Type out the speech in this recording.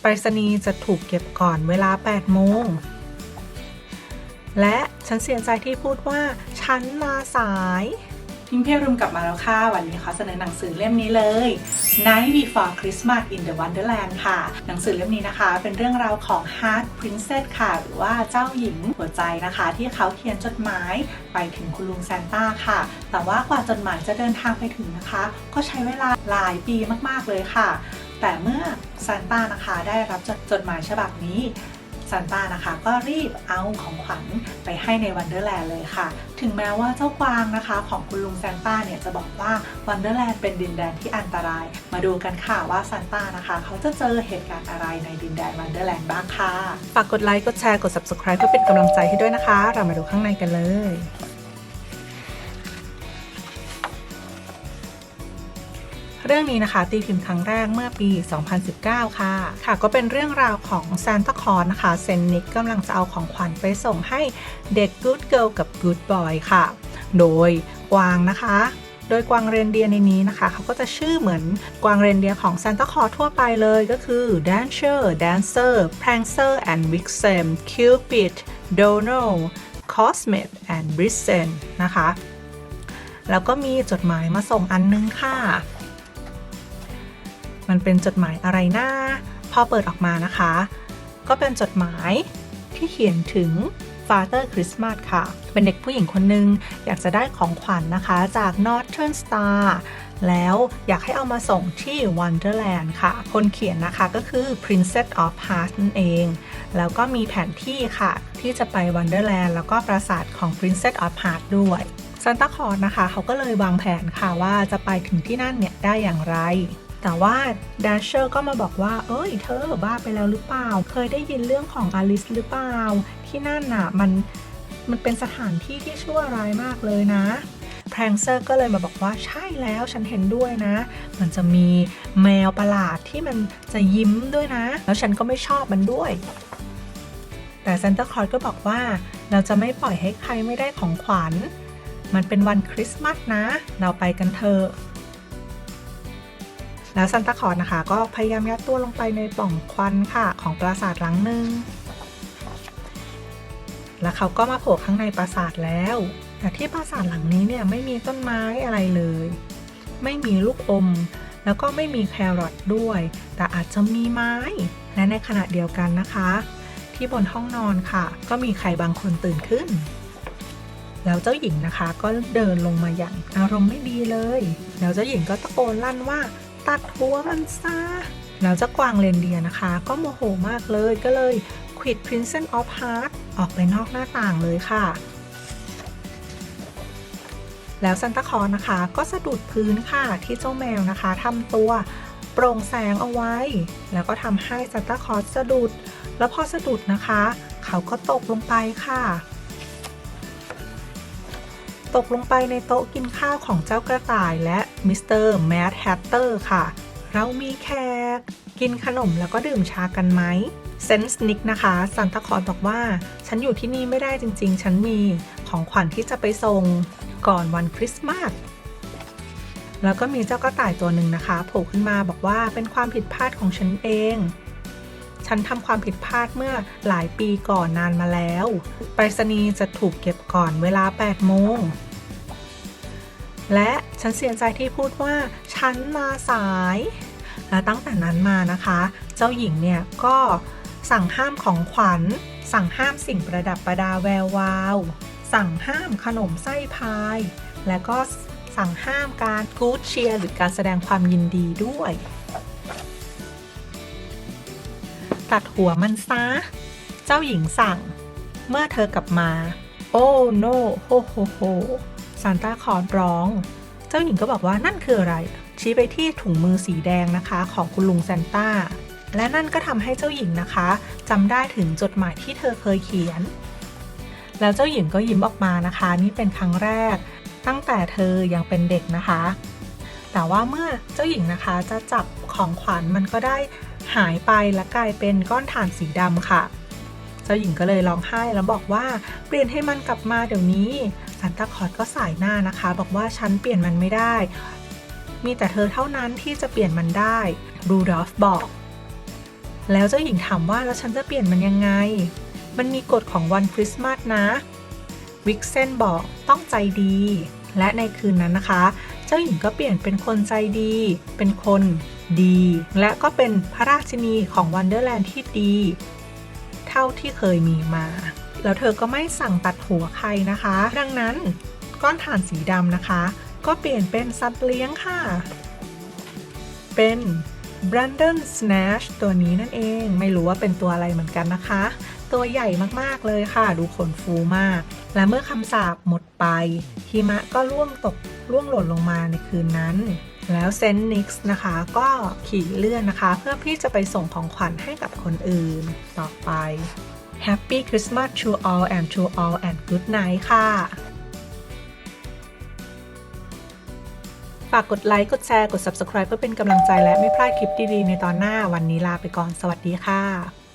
ไปรษณีย์จะถูกเก็บก่อนเวลา 8 โมง และฉันเสียใจที่พูดว่าฉันมาสาย พิมพ์เพรุมกลับมาแล้วค่ะ วันนี้ขอเสนอหนังสือเล่มนี้เลย Night Before Christmas in the Wonderland ค่ะ หนังสือเล่มนี้นะคะ เป็นเรื่องราวของ Heart Princess ค่ะ หรือว่าเจ้าหญิงหัวใจนะคะ ที่เขาเขียนจดหมายไปถึงคุณลุงซานต้าค่ะ แต่ว่ากว่าจดหมายจะเดินทางไปถึงนะคะ ก็ใช้เวลาหลายปีมากๆเลยค่ะ แต่เมื่อซานต้านะคะได้รับจดหมายฉบับนี้ซานต้านะคะก็รีบเอาของขวัญไปให้ในวันเดอร์แลนด์เลยค่ะ ถึงแม้ว่าเจ้ากวางนะคะ ของคุณลุงซานต้าเนี่ยจะบอกว่าวันเดอร์แลนด์เป็นดินแดนที่อันตราย มาดูกันค่ะว่าซานต้านะคะ เขาจะเจอเหตุการณ์อะไรในดินแดนวันเดอร์แลนด์บ้างค่ะ ฝากกดไลค์ กดแชร์ กด subscribe เพื่อเป็นกำลังใจให้ด้วยนะคะ เรามาดูข้างในกันเลย เรื่องนี้นะคะตีพิมพ์ครั้งแรกเมื่อปี 2019 ค่ะ ค่ะก็เป็นเรื่องราวของซานตาคลอสนะคะเซนนิกกำลังจะเอาของขวัญไปส่งให้เด็ก Good Girl กับ Good Boy ค่ะ โดยกวางนะคะโดยกวางเรนเดียร์ในนี้นะคะ เขาก็จะชื่อเหมือนกวางเรนเดียร์ของซานตาคลอสทั่วไปเลยก็คือ Dancer Dancer Prancer and Vixen Cupid Donald Cosmet and Blitzen นะคะ แล้วก็มีจดหมายมาส่งอันนึงค่ะ มันเป็นจดหมายอะไรนะ พอเปิดออกมานะคะ ก็เป็นจดหมายที่เขียนถึง Father Christmas ค่ะ เป็นเด็กผู้หญิงคนหนึ่งอยากจะได้ของขวัญนนะคะจาก Northern Star แล้วอยากให้เอามาส่งที่ Wonderland ค่ะ คนเขียนนะคะก็คือ Princess of Hearts นั่นเอง แล้วก็มีแผนที่ค่ะ ที่จะไป Wonderland แล้วก็ปราสาทของ Princess of Hearts ด้วยซันตาคลอสนะคะ เขาก็เลยวางแผนค่ะว่าจะไปถึงที่นั่นเนี่ยได้อย่างไร แต่ว่าดัชเชอร์ก็มาบอกว่า เอ้ยเธอบ้าไปแล้วหรือเปล่า เคยได้ยินเรื่องของอลิสหรือเปล่า ที่นั่นน่ะมันมันเป็นสถานที่ที่ชั่วร้ายมากเลยนะแพรงเซอร์ก็เลยมาบอกว่าใช่แล้วฉันเห็นด้วยนะ มันจะมีแมวประหลาดที่มันจะยิ้มด้วยนะ แล้วฉันก็ไม่ชอบมันด้วย แต่ซานตาคลอสก็บอกว่าเราจะไม่ปล่อยให้ใครไม่ได้ของขวัญ มันเป็นวันคริสต์มาสนะ เราไปกันเถอะ แล้วซันตาคลอสนะคะ ก็พยายามยัดตัวลงไปในปล่องควันค่ะของปราสาทหลังหนึ่งแล้วเขาก็มาโผล่ข้างในปราสาทแล้ว แต่ที่ปราสาทหลังนี้เนี่ยไม่มีต้นไม้อะไรเลย ไม่มีลูกอม แล้วก็ไม่มีแครอทด้วย แต่อาจจะมีไม้ และในขณะเดียวกันนะคะ ที่บนห้องนอนค่ะ ก็มีใครบางคนตื่นขึ้น แล้วเจ้าหญิงนะคะก็เดินลงมาอย่างอารมณ์ไม่ดีเลย แล้วเจ้าหญิงก็ตะโกนลั่นว่า ตัดหัวมันซะแล้วเจ้ากวางเรนเดียนะคะ ก็โมโหมากเลยก็เลยควิด Princess of Heart ออกไปนอกหน้าต่างเลยค่ะ แล้วซันตาคอสนะคะ ก็สะดุดพื้นค่ะที่เจ้าแมวนะคะทำตัวโปร่งแสงเอาไว้ แล้วก็ทำให้ซันตาคอสสะดุด แล้วพอสะดุดนะคะ เขาก็ตกลงไปค่ะ ตกลงไปในโต๊ะกินข้าวของเจ้ากระต่ายและมิสเตอร์แมดแฮตเตอร์ค่ะ เรามีแขกกินขนมแล้วก็ดื่มชากันไหมเซนส์นิกนะคะซันตาคลอสบอกว่า ฉันอยู่ที่นี่ไม่ได้จริงๆ ฉันมีของขวัญที่จะไปส่งก่อนวันคริสต์มาสแล้วก็มีเจ้ากระต่ายตัวหนึ่งนะคะโผล่ขึ้นมาบอกว่าเป็นความผิดพลาดของฉันเอง ฉันทำความผิดพลาดเมื่อหลายปีก่อนนานมาแล้ว ไปรษณีย์จะถูกเก็บก่อนเวลา 8 โมง และฉันเสียใจที่พูดว่าฉันมาสาย และตั้งแต่นั้นมานะคะ เจ้าหญิงเนี่ยก็สั่งห้ามของขวัญ สั่งห้ามสิ่งประดับประดาแวววาว สั่งห้ามขนมไส้พาย และก็สั่งห้ามการกู๊ดเชียร์หรือการแสดงความยินดีด้วย ตัดหัวมันซะ เจ้าหญิงสั่ง เมื่อเธอกลับมา โอ้โนโฮโฮโฮ ซานตาคลอสร้อง เจ้าหญิงก็บอกว่านั่นคืออะไร ชี้ไปที่ถุงมือสีแดงนะคะของคุณลุงซานต้า และนั่นก็ทำให้เจ้าหญิงนะคะจำได้ถึงจดหมายที่เธอเคยเขียน แล้วเจ้าหญิงก็ยิ้มออกมานะคะ นี่เป็นครั้งแรก ตั้งแต่เธอยังเป็นเด็กนะคะ แต่ว่าเมื่อเจ้าหญิงนะคะจะจับของขวัญมันก็ได้หายไปและกลายเป็นก้อนถ่านสีดำค่ะเจ้าหญิงก็เลยร้องไห้แล้วบอกว่าเปลี่ยนให้มันกลับมาเดี๋ยวนี้ซันตาคลอสก็สายหน้านะคะ บอกว่าฉันเปลี่ยนมันไม่ได้ มีแต่เธอเท่านั้นที่จะเปลี่ยนมันได้รูดอฟบอก แล้วเจ้าหญิงถามว่าแล้วฉันจะเปลี่ยนมันยังไง มันมีกฎของวันคริสต์มาสนะ วิกเซนบอกต้องใจดี และในคืนนั้นนะคะ เจ้าหญิงก็เปลี่ยนเป็นคนใจดี เป็นคนดี และก็เป็นพระราชินีของวันเดอร์แลนด์ที่ดี ท่าที่เคยมีมา แล้วเธอก็ไม่สั่งตัดหัวใครนะคะ ดังนั้นก้อนถ่านสีดำนะคะ ก็เปลี่ยนเป็นสัตว์เลี้ยงค่ะ เป็น Brandon Snatch ตัวนี้นั่นเอง ไม่รู้ว่าเป็นตัวอะไรเหมือนกันนะคะ ตัวใหญ่มากๆเลยค่ะ ดูขนฟูมาก และเมื่อคำสาปหมดไปหิมะก็ร่วงตกร่วงหล่นลงมาในคืนนั้น แล้วเซนนิกส์นะคะ ก็ขี่เลื่อนนะคะ เพื่อที่จะไปส่งของขวัญให้กับคนอื่นต่อไป Happy Christmas to all and to all and good night ค่ะฝากกดไลค์ กดแชร์ กด Subscribe เพื่อเป็นกำลังใจและไม่พลาดคลิปดี ๆ ในตอนหน้าวันนี้ลาไปก่อน สวัสดีค่ะ